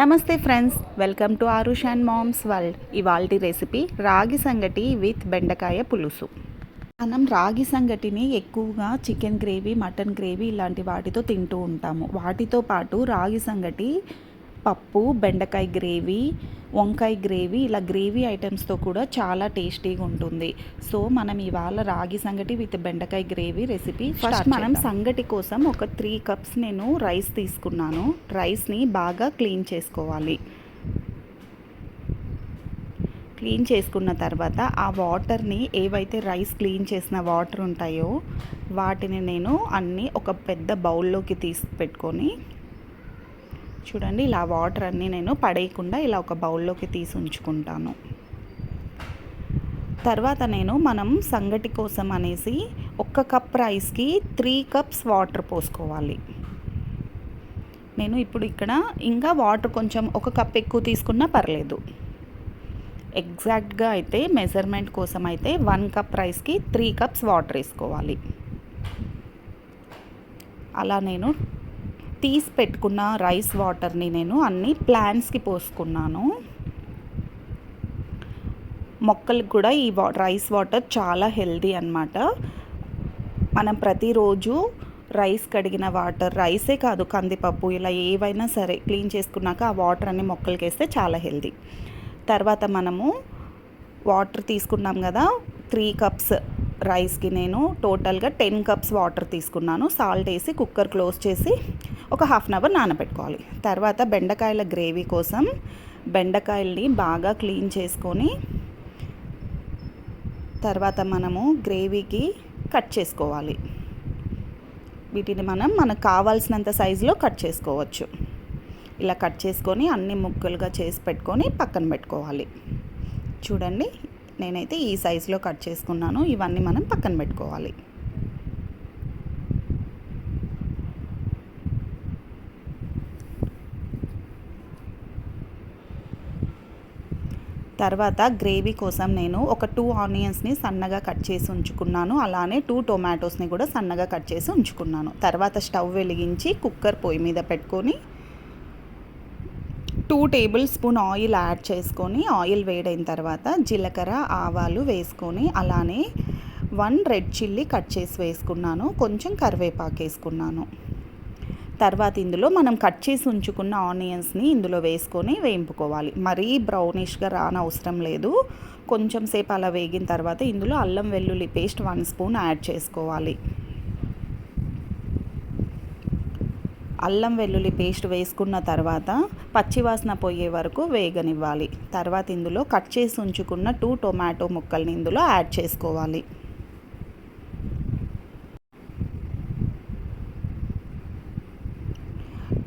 నమస్తే friends welcome to Aarush and moms world. ఇవాల్టి recipe ragi sangati with బెండకాయ పులుసు. మనం రాగి సంగటిని ఎక్కువగా చికెన్ గ్రేవీ మటన్ గ్రేవీ ఇలాంటి వాటితో తింటూ ఉంటాము. వాటితో పాటు రాగి సంగటి పప్పు బెండకాయ గ్రేవీ వంకాయ గ్రేవీ ఇలా గ్రేవీ ఐటమ్స్తో కూడా చాలా టేస్టీగా ఉంటుంది. సో మనం ఇవాళ రాగి సంగటి విత్ బెండకాయ గ్రేవీ రెసిపీ ఫస్ట్ మనం సంగటి కోసం ఒక త్రీ కప్స్ నేను రైస్ తీసుకున్నాను. రైస్ని బాగా క్లీన్ చేసుకోవాలి. క్లీన్ చేసుకున్న తర్వాత ఆ వాటర్ని ఏవైతే రైస్ క్లీన్ చేసిన వాటర్ ఉంటాయో వాటిని నేను అన్నీ ఒక పెద్ద బౌల్లోకి తీసి పెట్టుకొని చూడండి ఇలా వాటర్ అన్నీ నేను పడేయకుండా ఇలా ఒక బౌల్లోకి తీసి ఉంచుకుంటాను. తర్వాత నేను మనం సంగటి కోసం అనేసి ఒక్క కప్ రైస్కి త్రీ కప్స్ వాటర్ పోసుకోవాలి. నేను ఇప్పుడు ఇక్కడ ఇంకా వాటర్ కొంచెం ఒక కప్ ఎక్కువ తీసుకున్నా పర్లేదు. ఎగ్జాక్ట్గా అయితే మెజర్మెంట్ కోసం అయితే వన్ కప్ రైస్కి త్రీ కప్స్ వాటర్ వేసుకోవాలి. అలా నేను తీసి పెట్టుకున్న రైస్ వాటర్ని నేను అన్ని ప్లాంట్స్కి పోసుకున్నాను. మొక్కలకు కూడా ఈ వా రైస్ వాటర్ చాలా హెల్దీ అనమాట మనం ప్రతిరోజు రైస్ కడిగిన వాటర్ రైసే కాదు కందిపప్పు ఇలా ఏవైనా సరే క్లీన్ చేసుకున్నాక ఆ వాటర్ అన్ని మొక్కలకి వేస్తే చాలా హెల్దీ తర్వాత మనము వాటర్ తీసుకున్నాం కదా త్రీ కప్స్ రైస్కి నేను టోటల్గా టెన్ కప్స్ వాటర్ తీసుకున్నాను. సాల్ట్ వేసి కుక్కర్ క్లోజ్ చేసి ఒక హాఫ్ అన్ అవర్ నానబెట్టుకోవాలి. తర్వాత బెండకాయల గ్రేవీ కోసం బెండకాయల్ని బాగా క్లీన్ చేసుకొని తర్వాత మనము గ్రేవీకి కట్ చేసుకోవాలి. వీటిని మనం మనకు కావాల్సినంత సైజులో కట్ చేసుకోవచ్చు. ఇలా కట్ చేసుకొని అన్ని ముక్కలుగా చేసి పెట్టుకొని పక్కన పెట్టుకోవాలి. చూడండి నేనైతే ఈ సైజులో కట్ చేసుకున్నాను. ఇవన్నీ మనం పక్కన పెట్టుకోవాలి. తర్వాత గ్రేవీ కోసం నేను ఒక టూ ఆనియన్స్ని సన్నగా కట్ చేసి ఉంచుకున్నాను. అలానే టూ టొమాటోస్ని కూడా సన్నగా కట్ చేసి ఉంచుకున్నాను. తర్వాత స్టవ్ వెలిగించి కుక్కర్ పొయ్యి మీద పెట్టుకొని two tablespoon oil add చేసుకొని ఆయిల్ వేడైన తర్వాత జీలకర్ర ఆవాలు వేసుకొని అలానే వన్ రెడ్ చిల్లీ కట్ చేసి వేసుకున్నాను. కొంచెం కరివేపాకు వేసుకున్నాను. తర్వాత ఇందులో మనం కట్ చేసి ఉంచుకున్న ఆనియన్స్ని ఇందులో వేసుకొని వేయింపుకోవాలి. మరీ బ్రౌనిష్గా రానవసరం లేదు. కొంచెం సేపు అలా వేగిన తర్వాత ఇందులో అల్లం వెల్లుల్లి పేస్ట్ వన్ స్పూన్ యాడ్ చేసుకోవాలి. అల్లం వెల్లుల్లి పేస్ట్ వేసుకున్న తర్వాత పచ్చివాసన పోయే వరకు వేగనివ్వాలి. తర్వాత ఇందులో కట్ చేసి ఉంచుకున్న టూ టొమాటో ముక్కల్ని ఇందులో యాడ్ చేసుకోవాలి.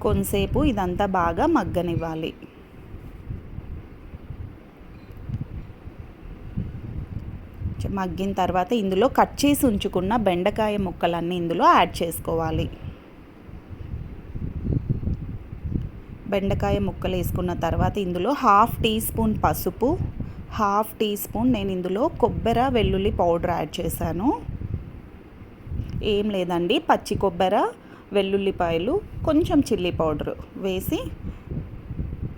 కొంతసేపు ఇదంతా బాగా మగ్గనివ్వాలి. మగ్గిన తర్వాత ఇందులో కట్ చేసి ఉంచుకున్న బెండకాయ ముక్కలన్నీ ఇందులో యాడ్ చేసుకోవాలి. బెండకాయ ముక్కలు వేసుకున్న తర్వాత ఇందులో హాఫ్ టీ స్పూన్ పసుపు హాఫ్ టీ స్పూన్ నేను ఇందులో కొబ్బరి వెల్లుల్లి పౌడర్ యాడ్ చేశాను. ఏం లేదండి పచ్చి కొబ్బరి వెల్లుల్లిపాయలు కొంచెం చిల్లీ పౌడర్ వేసి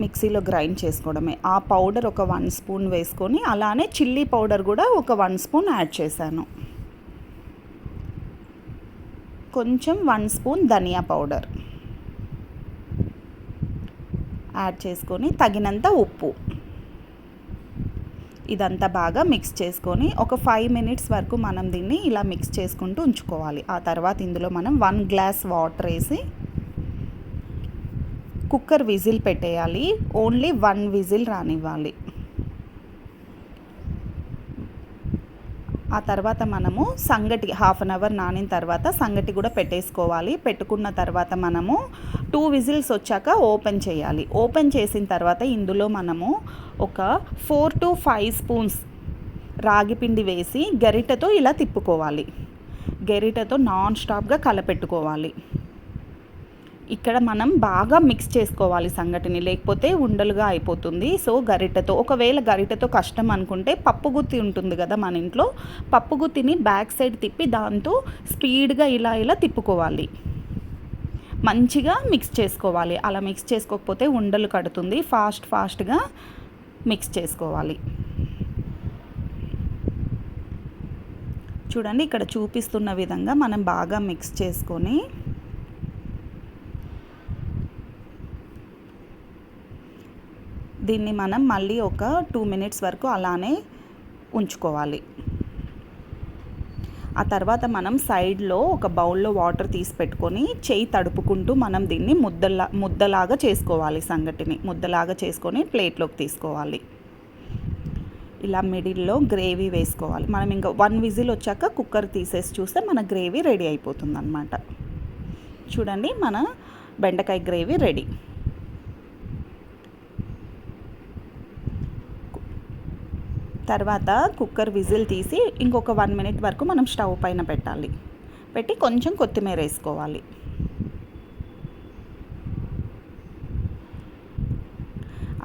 మిక్సీలో గ్రైండ్ చేసుకోవడమే. ఆ పౌడర్ ఒక వన్ స్పూన్ వేసుకొని అలానే చిల్లీ పౌడర్ కూడా ఒక వన్ స్పూన్ యాడ్ చేశాను. కొంచెం one spoon dhania powder add చేసుకొని తగినంత ఉప్పు. ఇదంతా బాగా మిక్స్ చేసుకొని ఒక ఫైవ్ మినిట్స్ వరకు మనం దీన్ని ఇలా మిక్స్ చేసుకుంటూ ఉంచుకోవాలి. ఆ తర్వాత ఇందులో మనం వన్ గ్లాస్ వాటర్ వేసి కుక్కర్ విజిల్ పెట్టేయాలి. ఓన్లీ వన్ విజిల్ రానివ్వాలి. ఆ తర్వాత మనము సంగటి హాఫ్ అన్ అవర్ నానిన తర్వాత సంగటి కూడా పెట్టేసుకోవాలి. పెట్టుకున్న తర్వాత మనము టూ విజిల్స్ వచ్చాక ఓపెన్ చేయాలి. ఓపెన్ చేసిన తర్వాత ఇందులో మనము ఒక ఫోర్ టు ఫైవ్ స్పూన్స్ రాగిపిండి వేసి గరిటతో ఇలా తిప్పుకోవాలి. గరిటతో నాన్ స్టాప్గా కలపెట్టుకోవాలి. ఇక్కడ మనం బాగా మిక్స్ చేసుకోవాలి సంగటిని లేకపోతే ఉండలుగా అయిపోతుంది. సో గరిటెతో ఒకవేళ గరిటెతో కష్టం అనుకుంటే పప్పు గుత్తి ఉంటుంది కదా మన ఇంట్లో పప్పు గుత్తిని బ్యాక్ సైడ్ తిప్పి దాంతో స్పీడ్గా ఇలా ఇలా తిప్పుకోవాలి. మంచిగా మిక్స్ చేసుకోవాలి. అలా మిక్స్ చేసుకోకపోతే ఉండలు కడుతుంది. ఫాస్ట్ ఫాస్ట్గా మిక్స్ చేసుకోవాలి. చూడండి ఇక్కడ చూపిస్తున్న విధంగా మనం బాగా మిక్స్ చేసుకొని దీన్ని మనం మళ్ళీ ఒక టూ మినిట్స్ వరకు అలానే ఉంచుకోవాలి. ఆ తర్వాత మనం సైడ్లో ఒక బౌల్లో వాటర్ తీసి పెట్టుకొని చేయి తడుపుకుంటూ మనం దీన్ని ముద్దలా ముద్దలాగా చేసుకోవాలి సంగటిని. ముద్దలాగా చేసుకొని ప్లేట్లోకి తీసుకోవాలి. ఇలా మిడిల్లో గ్రేవీ వేసుకోవాలి. మనం ఇంకా వన్ విజిల్ వచ్చాక కుక్కర్ తీసేసి చూస్తే మన గ్రేవీ రెడీ అయిపోతుంది అనమాట చూడండి మన బెండకాయ గ్రేవీ రెడీ. తర్వాత కుక్కర్ విజిల్ తీసి ఇంకొక వన్ మినిట్ వరకు మనం స్టవ్ పైన పెట్టాలి. పెట్టి కొంచెం కొత్తిమీర వేసుకోవాలి.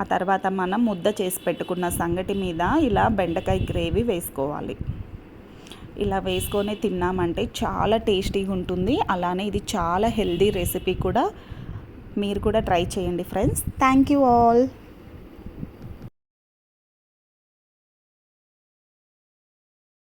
ఆ తర్వాత మనం ముద్ద చేసి పెట్టుకున్న సంగటి మీద ఇలా బెండకాయ గ్రేవీ వేసుకోవాలి. ఇలా వేసుకొని తిన్నామంటే చాలా టేస్టీగా ఉంటుంది. అలానే ఇది చాలా హెల్దీ రెసిపీ కూడా. మీరు కూడా ట్రై చేయండి ఫ్రెండ్స్. Thank you all.